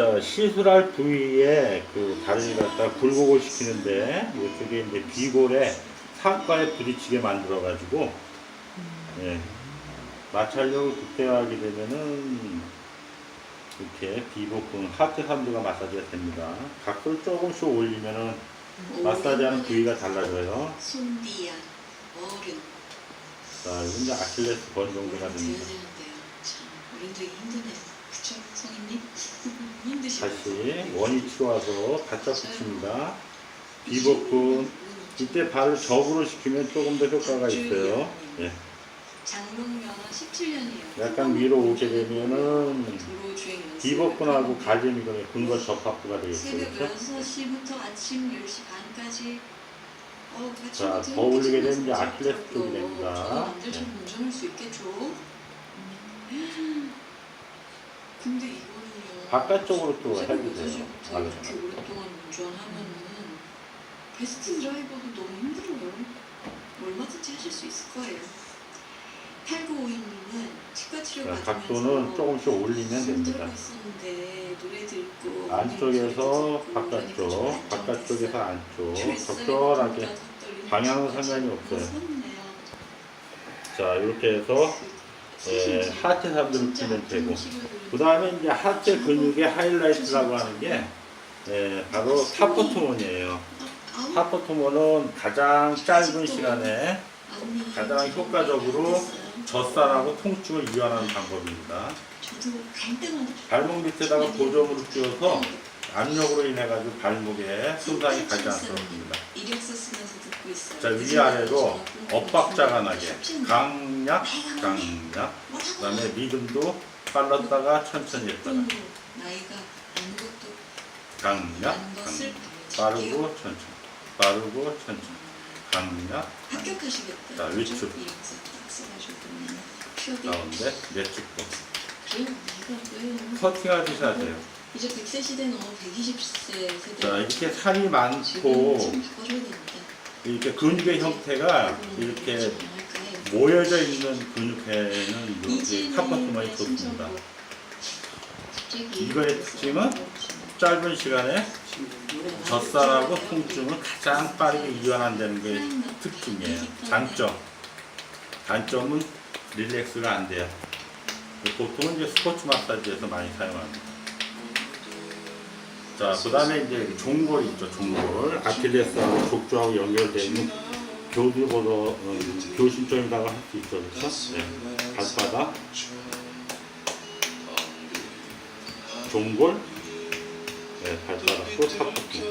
자, 시술할 부위에 그 다리를 갖다 굴곡을 시키는데 이쪽에 이제 비골에 상과에 부딪히게 만들어 가지고 예, 마찰력을 극대화하게 되면은 이렇게 비복근 하트 삼두가 마사지가 됩니다. 각도를 조금씩 올리면은 마사지하는 부위가 달라져요. 어른 자, 이건 이제 아킬레스 건 정도가 됩니다. 어른들이 힘드네요. 그쵸 성인님? 힘드시죠? 다시 원위치로 와서 바짝 붙입니다. 비복근 이때 발을 접으로 시키면 조금 더 효과가 있어요. 예. 장롱면허 17년이에요. 약간 위로 오게 되면은 비복근하고 그냥 근거 접합부가 되겠죠. 새벽 그렇죠? 6시부터 아침 10시 반까지 어, 같이 자, 더 올리게 되면 이제 아킬레스 쪽이 또 됩니다. 음. 근데 이거는요 바깥쪽으로 또. 6시부터 알겠습니다. 이렇게 오랫동안 운전하면은 베스트 드라이버도 너무 힘들어요 얼마든지 하실 수 있을 거예요 8952님은 치과 치료 자, 받으면서 각도는 조금씩 올리면 됩니다. 있었는데 노래 듣고 안쪽에서 바깥쪽, 바깥쪽에서. 안쪽, 적절하게 방향은 상관이 없어요. 자, 이렇게 해서 예, 하체 삼두를 풀면 되고. 그 다음에 이제 하체 근육의 하이라이트라고 하는 게 예, 바로 타포토몬이에요. 타포토몬은 가장 짧은 시간에 가장 효과적으로 젖살하고 통증을 이완하는 방법입니다. 발목 밑에다가 보조물을 끼워서 압력으로 인해 가지고 발목에 손상이 가지 않도록 합니다. 자 위아래로 엇박자가 나게. 강약, 강약, 그다음에 리듬도 빨랐다가 천천히 했다가. 강약, 안 강약, 빠르고 천천히, 빠르고 천천히, 강약. 자, 위축. 가운데 왜 커팅하듯이 하세요. 이제 100세 시대는 120세 세대. 자 이렇게 살이 많고 이렇게 근육의 형태가 이렇게 모여져 있는 근육에는 이렇게 타파트만이 좋습니다. 이거의 특징은 짧은 시간에 젖살하고 통증을 가장 빠르게 이완한다는 게 특징이에요. 장점. 단점은 릴렉스가 안 돼요. 보통은 이제 스포츠 마사지에서 많이 사용합니다. 자, 그 다음에 이제 종골 있죠, 종골. 아킬레스하고 족저하고 연결되어 있는 교두보다 음, 교심점에다가 할수 있죠, 그렇죠? 네. 발바닥, 종골, 네, 발바닥도 탑버튼.